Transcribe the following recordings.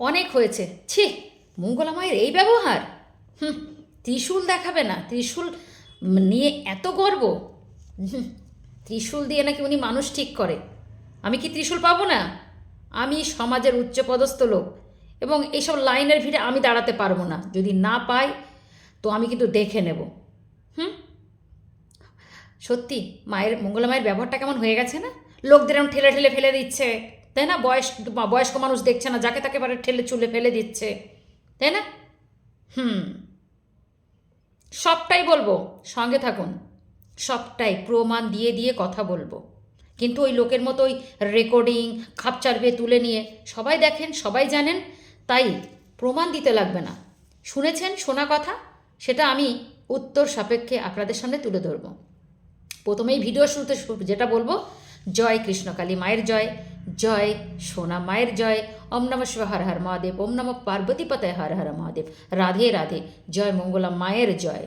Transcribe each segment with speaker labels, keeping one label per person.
Speaker 1: অনেক হয়েছে। ছি মঙ্গলা মায়ের এই ব্যবহার? হুম, ত্রিশূল দেখাবে না। ত্রিশূল নিয়ে এত গর্ব? ত্রিশূল দিয়ে নাকি উনি মানুষ ঠিক করে। আমি কি ত্রিশূল পাবো না? আমি সমাজের উচ্চপদস্থ লোক এবং এইসব লাইনের ভিড়ে আমি দাঁড়াতে পারব না। যদি না পাই, তো আমি কিন্তু দেখে নেব। হুম? সত্যি, মায়ের মঙ্গলা মায়ের ব্যবহারটা কেমন হয়ে গেছে না? লোকদের এরকম ঠেলে ঠেলে ফেলে দিচ্ছে। তাই না? বয়স বয়স্ক মানুষ দেখছে না, যাকে তাকে বারে ঠেলে চুলে ফেলে দিচ্ছে। তাই না? হুম। সবটাই বলব, সঙ্গে থাকুন। সবটাই প্রমাণ দিয়ে দিয়ে কথা বলব। কিন্তু ওই লোকের মতো ওই রেকর্ডিং খাপচার বেয়ে তুলে নিয়ে, সবাই দেখেন, সবাই জানেন, তাই প্রমাণ দিতে লাগবে না। শুনেছেন শোনা কথা? সেটা আমি উত্তর সাপেক্ষে আপনাদের সামনে তুলে ধরবো। প্রথমেই ভিডিও শুরুতে যেটা বলব, জয় কৃষ্ণকালী মায়ের জয়। জয়, সোনা মায়ের জয়। ওম নম শিব হর হর মহাদেব। ওম নম পার্বতী পতয় হর হর মহাদেব। রাধে রাধে। জয় মঙ্গলা, মায়ের জয়।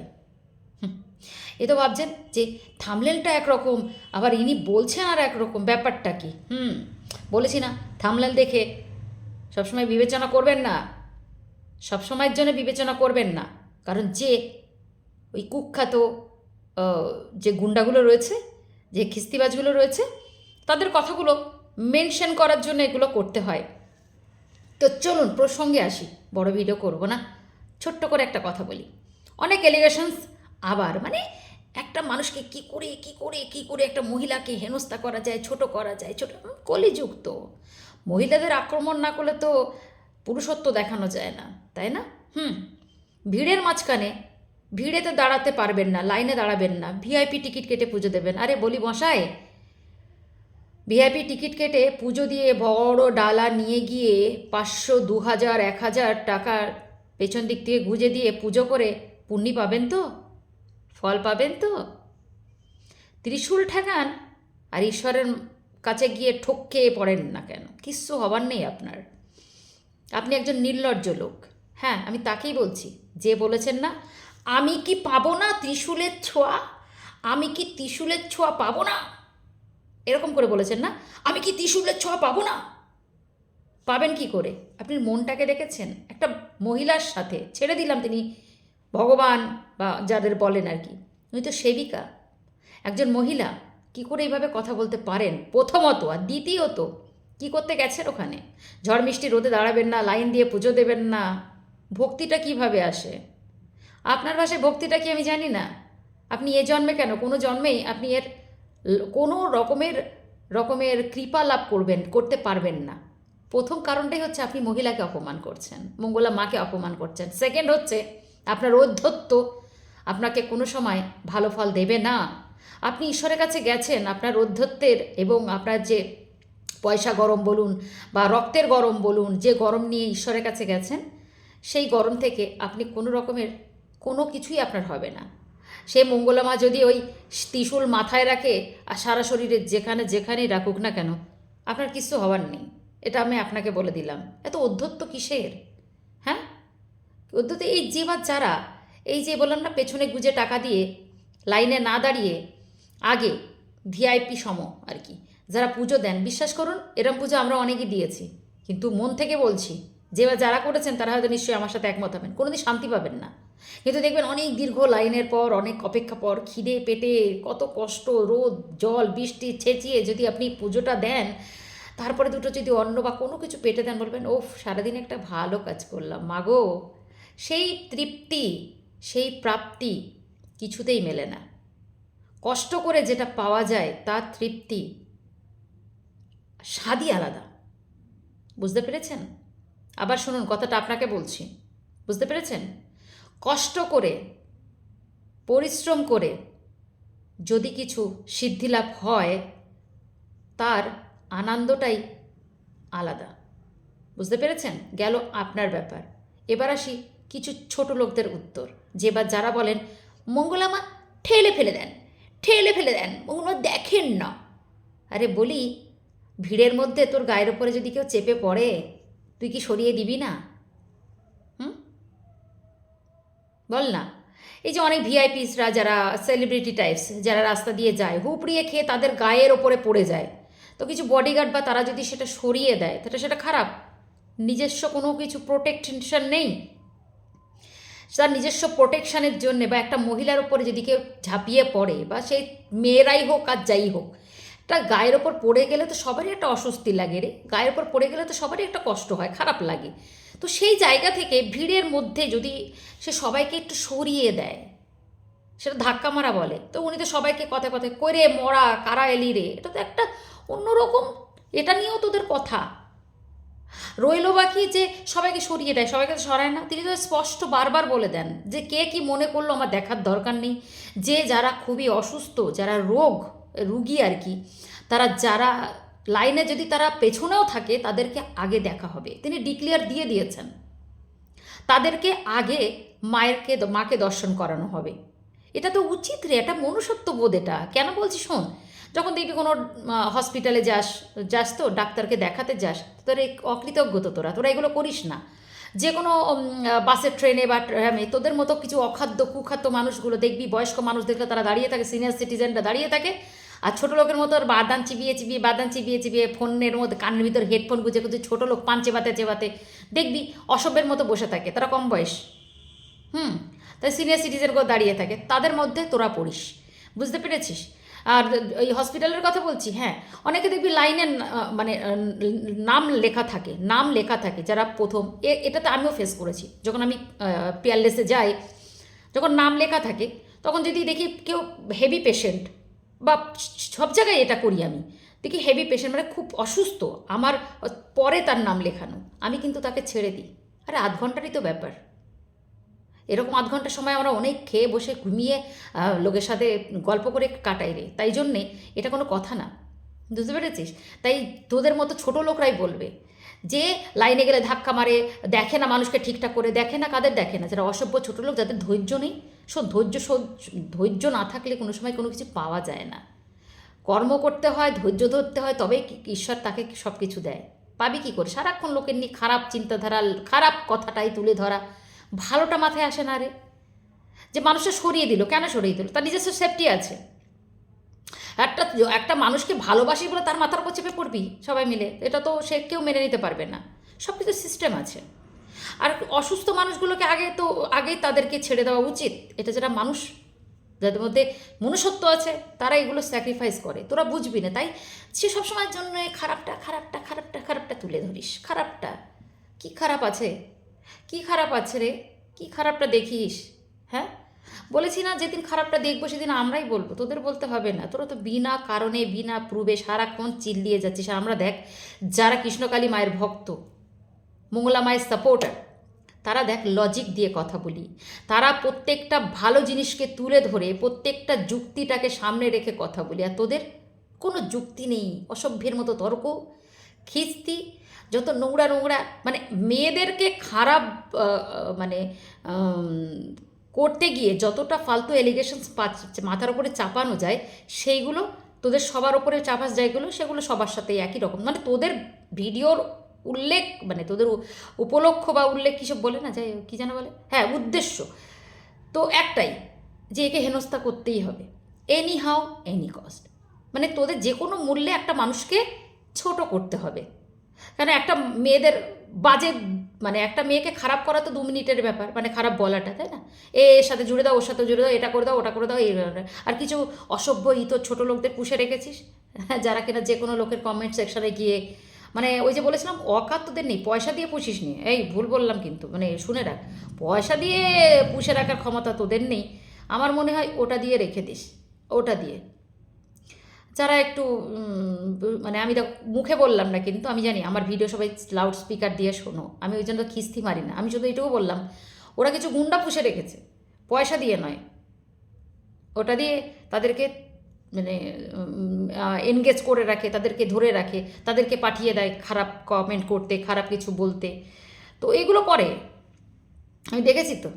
Speaker 1: এ তো ভাবছেন যে থামলেলটা একরকম, আবার ইনি বলছেন আর একরকম, ব্যাপারটা কি? হুম, বলেছি না, থামলেল দেখে সবসময় বিবেচনা করবেন না। সবসময়ের জন্য বিবেচনা করবেন না। কারণ যে ওই কুখ্যাত যে গুন্ডাগুলো রয়েছে, যে খিস্তিবাজগুলো রয়েছে, তাদের কথাগুলো মেনশন করার জন্য এগুলো করতে হয়। তো চলুন প্রসঙ্গে আসি। বড় ভিডিও করব না? ছোট্ট করে একটা কথা বলি। অনেক এলিগেশনস আবার মানে একটা মানুষকে কি করে কি করে কি করে একটা মহিলাকে হেনস্থা করা যায়, ছোট করা যায়, ছোট কলিযুক্ত। মহিলাদের আক্রমণ না করলে তো পুরুষত্ব দেখানো যায় না, তাই না? হুম, ভিড়ের মাঝখানে ভিড়েতে দাঁড়াতে পারবেন না, লাইনে দাঁড়াবেন না ভিআইপি টিকিট কেটে পুজো দেবেন। আরে বলি মশাই ভিআইপি টিকিট কেটে পুজো দিয়ে বড় ডালা নিয়ে গিয়ে পাঁচশো দু হাজার এক হাজার টাকার পেছন দিক থেকে গুঁজে দিয়ে পুজো করে পুণ্যি পাবেন তো? ফল পাবেন তো? ত্রিশূল ঠেকান আর ঈশ্বরের কাছে গিয়ে ঠোক খেয়ে পড়েন না কেন? কিচ্ছু হবার নেই আপনার। আপনি একজন নির্লজ্জ লোক। হ্যাঁ আমি তাকেই বলছি। যে বলেছেন না, আমি কি পাবো না ত্রিশূলের ছোঁয়া? আমি কি ত্রিশূলের ছোঁয়া পাবো না? এরকম করে বলেছেন না? আমি কি ত্রিশূলের ছোঁয়া পাবো না? পাবেন কি করে? আপনি মনটাকে দেখেছেন একটা মহিলার সাথে ছেড়ে দিলাম তিনি ভগবান বা যাদের বলেন আর কি। উনি তো সেবিকা। একজন মহিলা, কি করে এইভাবে কথা বলতে পারেন? প্রথমত আর দ্বিতীয়ত, কি করতে গেছেন ওখানে? ঝড় মিষ্টি রোদে দাঁড়াবেন না, লাইন দিয়ে পুজো দেবেন না। ভক্তিটা কীভাবে আসে? আপনার ভাষায় ভক্তিটা কি আমি জানি না? আপনি এ জন্মে কেন? কোনো জন্মেই আপনি এর কোনো রকমের রকমের কৃপা লাভ করবেন, করতে পারবেন না। প্রথম কারণটাই হচ্ছে আপনি মহিলাকে অপমান করছেন, মঙ্গলা মাকে অপমান করছেন। সেকেন্ড হচ্ছে আপনার ঔদ্ধত্য আপনাকে কোনো সময় ভালো ফল দেবে না। আপনি ঈশ্বরের কাছে গেছেন, আপনার ঔদ্ধত্যের এবং আপনার যে পয়সা গরম বলুন বা রক্তের গরম বলুন, যে গরম নিয়ে ঈশ্বরের কাছে গেছেন, সেই গরম থেকে আপনি কোনো রকমের কোনো কিছুই আপনার হবে না। সে মঙ্গলামা যদি ওই ত্রিশূল মাথায় রাখে আর সারা শরীরে যেখানে যেখানেই রাখুক না কেন, আপনার কিছু হওয়ার নেই। এটা আমি আপনাকে বলে দিলাম। এত অধ্যত্ত কিসের? হ্যাঁ? অধ্যত্ত এই যে বা যারা, এই যে বললাম না, পেছনে গুজে টাকা দিয়ে, লাইনে না দাঁড়িয়ে, আগে ভিআইপি সম আর কি, যারা পুজো দেন, বিশ্বাস করুন, এরম পুজো আমরা অনেকেই দিয়েছি। কিন্তু মন থেকে বলছি যে যারা করেছেন, তারা হয়তো নিশ্চয়ই আমার সাথে একমত হবেন। কোনোদিন শান্তি পাবেন না। কিন্তু দেখবেন অনেক দীর্ঘ লাইনের পর, অনেক অপেক্ষা পর, খিদে পেটে, কত কষ্ট, রোদ, জল, বৃষ্টি ছেঁচিয়ে যদি আপনি পুজোটা দেন, তারপরে দুটো যদি অন্ন বা কোনো কিছু পেটে দেন, বলবেন, ওফ, সারাদিন একটা ভালো কাজ করলাম। মাগো সেই তৃপ্তি, সেই প্রাপ্তি কিছুতেই মেলে না। কষ্ট করে যেটা পাওয়া যায়, তার তৃপ্তি স্বাদই আলাদা। বুঝতে পেরেছেন? আবার শুনুন, কথাটা আপনাকে বলছি। বুঝতে পেরেছেন? কষ্ট করে, পরিশ্রম করে যদি কিছু সিদ্ধিলাভ হয়, তার আনন্দটাই আলাদা। বুঝতে পেরেছেন? গেল আপনার ব্যাপার। এবার আসি কিছু ছোট লোকদের উত্তর। যে বা যারা বলেন মঙ্গলামা ঠেলে ফেলে দেন, ঠেলে ফেলে দেন মঙ্গলমা দেখেন না। আরে বলি, ভিড়ের মধ্যে তোর গায়ের ওপরে যদি কেউ চেপে পড়ে তুই কি সরিয়ে দিবি না? হুম? বল না। এই যে অনেক ভিআইপিসরা যারা সেলিব্রিটি টাইপস যারা রাস্তা দিয়ে যায়, হুপড়িয়ে খেয়ে তাদের গায়ের ওপরে পড়ে যায়। তো কিছু বডিগার্ড বা তারা যদি সেটা সরিয়ে দেয়, তাহলে সেটা খারাপ। নিজস্ব কোনো কিছু প্রোটেকশন নেই। তার নিজস্ব প্রোটেকশানের জন্যে বা একটা মহিলার ওপরে যদি কেউ ঝাঁপিয়ে পড়ে বা সেই মেয়েরাই হোক আর যাই হোক একটা গায়ের ওপর পড়ে গেলে তো সবারই একটা অস্বস্তি লাগে রে। গায়ের ওপর পড়ে গেলে তো সবারই একটা কষ্ট হয়, খারাপ লাগে। তো সেই জায়গা থেকে ভিড়ের মধ্যে যদি সে সবাইকে একটু সরিয়ে দেয়, সেটা ধাক্কা মারা বলে, তো উনি তো সবাইকে কথায় কথায় করে মরা, কারা এলি রে? এটা তো একটা অন্যরকম, এটা নিয়েও তোদের কথা। রইল বাকি যে সবাইকে সরিয়ে দেয়, সবাইকে তো সরায় না। তিনি তো স্পষ্ট বারবার বলে দেন যে কে কি মনে করল আমার দেখার দরকার নেই। যে যারা খুবই অসুস্থ, যারা রোগ রুগী আর কি, তারা যারা লাইনে যদি তারা পেছনেও থাকে, তাদেরকে আগে দেখা হবে। তিনি ডিক্লেয়ার দিয়ে দিয়েছেন। তাদেরকে আগে মায়েরকে, মাকে দর্শন করানো হবে। এটা তো উচিত রে, এটা মনুষ্যত্ব বোধ এটা। কেন বলছি শোন, যখন দেখবি কোনো হসপিটালে যাস যাস তো, ডাক্তারকে দেখাতে যাস, তোর অকৃতজ্ঞ তো তোরা তোরা এগুলো করিস না। যে কোনো বাসে, ট্রেনে বা ট্রামে তোদের মতো কিছু অখাদ্য, কুখাদ্য মানুষগুলো দেখবি, বয়স্ক মানুষ দেখলে তারা দাঁড়িয়ে থাকে সিনিয়র সিটিজেনরা দাঁড়িয়ে থাকে আর ছোটো লোকের মতো আর বাদান চিবিয়ে চিবিয়ে বাদান চিবিয়ে চিবিয়ে ফোনের মধ্যে কানের ভিতর হেডফোন গুজে গুজে ছোটো লোক পান চেবাতে চেবাতে দেখবি অসভ্যের মতো বসে থাকে, তারা কম বয়স। হুম, তাই সিনিয়র সিটিজেনগুলো দাঁড়িয়ে থাকে, তাদের মধ্যে তোরা পড়িস। বুঝতে পেরেছিস? আর এই হসপিটালের কথা বলছি হ্যাঁ অনেকে দেখবি লাইনে মানে নাম লেখা থাকে, নাম লেখা থাকে যারা প্রথম, এ- এটাতে আমিও ফেস করেছি। যখন আমি পিয়ারলেসে যাই, যখন নাম লেখা থাকে, তখন যদি দেখি কেউ হেভি পেশেন্ট বা সব জায়গায় এটা করি আমি। দেখি হেভি পেশেন্ট মানে খুব অসুস্থ, আমার পরে তার নাম লেখানো, আমি কিন্তু তাকে ছেড়ে দিই। আরে আধ ঘন্টারই তো ব্যাপার। এরকম আধ ঘণ্টার সময় আমরা অনেক খেয়ে বসে ঘুমিয়ে লোকের সাথে গল্প করে কাটাই রে। তাই জন্যে এটা কোনো কথা না। বুঝতে পেরেছিস? তাই তোদের মতো ছোট লোকরাই বলবে যে লাইনে গেলে ধাক্কা মারে, দেখে না মানুষকে ঠিকঠাক করে, দেখে না কাদের, দেখে না। যারা অসভ্য ছোট লোক, যাদের ধৈর্য নেই, শোন, ধৈর্য ধৈর্য না থাকলে কোনো সময় কোনো কিছু পাওয়া যায় না। কর্ম করতে হয়, ধৈর্য ধরতে হয়, তবেই কি- ঈশ্বর তাকে সব কিছু দেয়। পাবি কি করে? সারাক্ষণ লোকের নিয়ে খারাপ চিন্তাধারা, খারাপ কথাটাই তুলে ধরা, ভালোটা মাথায় আসে না রে। যে মানুষটা সরিয়ে দিল, কেন সরিয়ে দিল? তার নিজস্ব সেফটি আছে। একটা একটা মানুষকে ভালোবাসি বলে তার মাথার উপর চেপে পড়বি সবাই মিলে। এটা তো সে কেউ মেনে নিতে পারবে না। সব কিছু সিস্টেম আছে। আর অসুস্থ মানুষগুলোকে আগে তো, আগেই তাদেরকে ছেড়ে দেওয়া উচিত। এটা যারা মানুষ, যাদের মধ্যে মনুষ্যত্ব আছে, তারা এগুলো স্যাক্রিফাইস করে। তোরা বুঝবি না, তাই? সে সবসময়ের জন্য খারাপটা খারাপটা খারাপটা খারাপটা তুলে ধরিস। খারাপটা, কি খারাপ আছে? কি খারাপ আছে রে? কি খারাপটা দেখিস? বলেছি না যেদিন খারাপটা দেখব সেদিন আমরাই বলব, তোদের বলতে হবে না, তোরা তো বিনা কারণে, বিনা প্রুবে সারাক্ষণ চিল্লিয়ে যাচ্ছিস আমরা দেখ যারা কৃষ্ণকালী মায়ের ভক্ত, মঙ্গলা মায়ের সাপোর্টার তারা দেখ লজিক দিয়ে কথা বলি, তারা প্রত্যেকটা ভালো জিনিসকে তুলে ধরে প্রত্যেকটা যুক্তিটাকে সামনে রেখে কথা বলি, আর তোদের কোনো যুক্তি নেই, অসভ্যের মতো তর্ক, খিস্তি, যত নোংরা নোংরা মানে মেয়েদেরকে খারাপ মানে করতে গিয়ে যতটা ফালতু এলিগেশনস মাথার উপরে চাপানো যায়, সেইগুলো তোদের সবার ওপরে চাপাস যায়গুলো, সেগুলো সবার সাথে একই রকম। মানে তোদের ভিডিওর উল্লেখ মানে তোদের উপলক্ষ বা উল্লেখ কী বলে না, যাই কী যেন বলে? হ্যাঁ উদ্দেশ্য। তো একটাই, যে একে হেনস্থা করতেই হবে। এনি হাউ এনি কস্ট মানে তোদের যে কোনো মূল্যে একটা মানুষকে ছোট করতে হবে। কারণ একটা মেয়েদের বাজে মানে একটা মেয়েকে খারাপ করা তো দু মিনিটের ব্যাপার মানে খারাপ বলাটা, তাই না? এ, এর সাথে জুড়ে দাও, ওর সাথে জুড়ে দাও, এটা করে দাও, ওটা করে দাও, এই আর কিছু অসভ্য ইতো ছোট লোকদের পুষে রেখেছিস? যারা কিনা যে কোনো লোকের কমেন্ট সেকশনে গিয়ে মানে ওই যে বলেছিলাম, অকাত তোদের নেই, পয়সা দিয়ে পুষিস নি। এই, ভুল বললাম কিন্তু মানে শুনে রাখ। পয়সা দিয়ে পুষে রাখার ক্ষমতা তোদের নেই। আমার মনে হয় ওটা দিয়ে রেখে দিস, ওটা দিয়ে। যারা একটু মানে আমি মুখে বললাম না কিন্তু আমি জানি আমার ভিডিও সবাই লাউড স্পিকার দিয়ে শোনো। আমি ওই জন্য খিস্তি মারি না। আমি শুধু এটুকু বললাম, ওরা কিছু গুন্ডা পুষে রেখেছে। পয়সা দিয়ে নয়। ওটা দিয়ে তাদেরকে মানে এনগেজ করে রাখে, তাদেরকে ধরে রাখে, তাদেরকে পাঠিয়ে দেয় খারাপ কমেন্ট করতে, খারাপ কিছু বলতে। তো এইগুলো করে। আমি দেখেছি তো।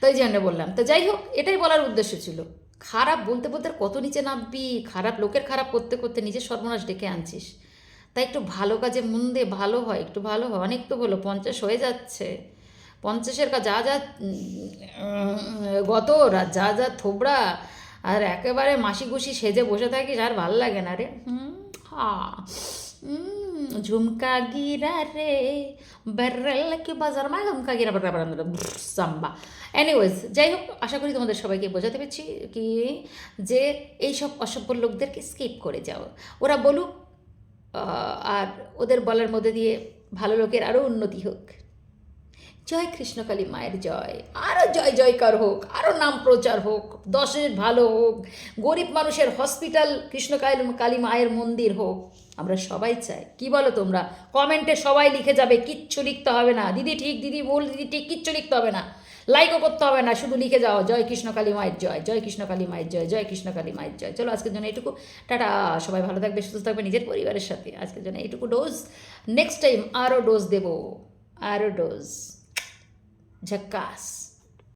Speaker 1: তাই জন্য বললাম। তো যাই হোক, এটাই বলার উদ্দেশ্য ছিল। খারাপ বলতে বলতে আর কত নিচে নামবি? খারাপ লোকের খারাপ করতে করতে নিজের সর্বনাশ ডেকে আনছিস। তাই একটু ভালো কাজে মন দে, ভালো হয়, একটু ভালো হয়। অনেক তো হলো, পঞ্চাশ হয়ে যাচ্ছে। পঞ্চাশের কা যা যা গত রা- যা যা থোবড়া, আর একেবারে মাসি গুসি সেজে বসে থাকিস, আর ভালো লাগে না রে। হুম, হা, হুম। ঝুমকা গিরা রে বেরেল কি বাজার মা ঝুমকা গিরা সাম্বা এনিওয়েজ যাই হোক আশা করি তোমাদের সবাইকে বোঝাতে পেরেছি কি যে এইসব অসভ্য লোকদেরকে স্কিপ করে যাও ওরা বলুক আর ওদের বলার মধ্যে দিয়ে ভালো লোকের আরও উন্নতি হোক জয় কৃষ্ণকালী মায়ের জয় আরও জয় জয়কার হোক আরও নাম প্রচার হোক দশের ভালো হোক গরিব মানুষের হসপিটাল কৃষ্ণকালী কালী মায়ের মন্দির হোক আমরা সবাই চাই। কি বলো তোমরা? কমেন্টে সবাই লিখে যাবে, কিচ্ছু লিখতে হবে না। দিদি ঠিক, দিদি ভুল, দিদি ঠিক, কিচ্ছু লিখতে হবে না। লাইকও করতে হবে না, শুধু লিখে যাও, জয় কৃষ্ণ কালী মায়ের জয় জয় কৃষ্ণ কালী মায়ের জয় জয় কৃষ্ণ কালী মায়ের জয়। চলো আজকের জন্য এটুকু টাটা, সবাই ভালো থাকবে, সুস্থ থাকবে নিজের পরিবারের সাথে। আজকের জন্য এইটুকু ডোজ নেক্সট টাইম আরও ডোজ দেবো। আরও ডোজ ঝক্কাস।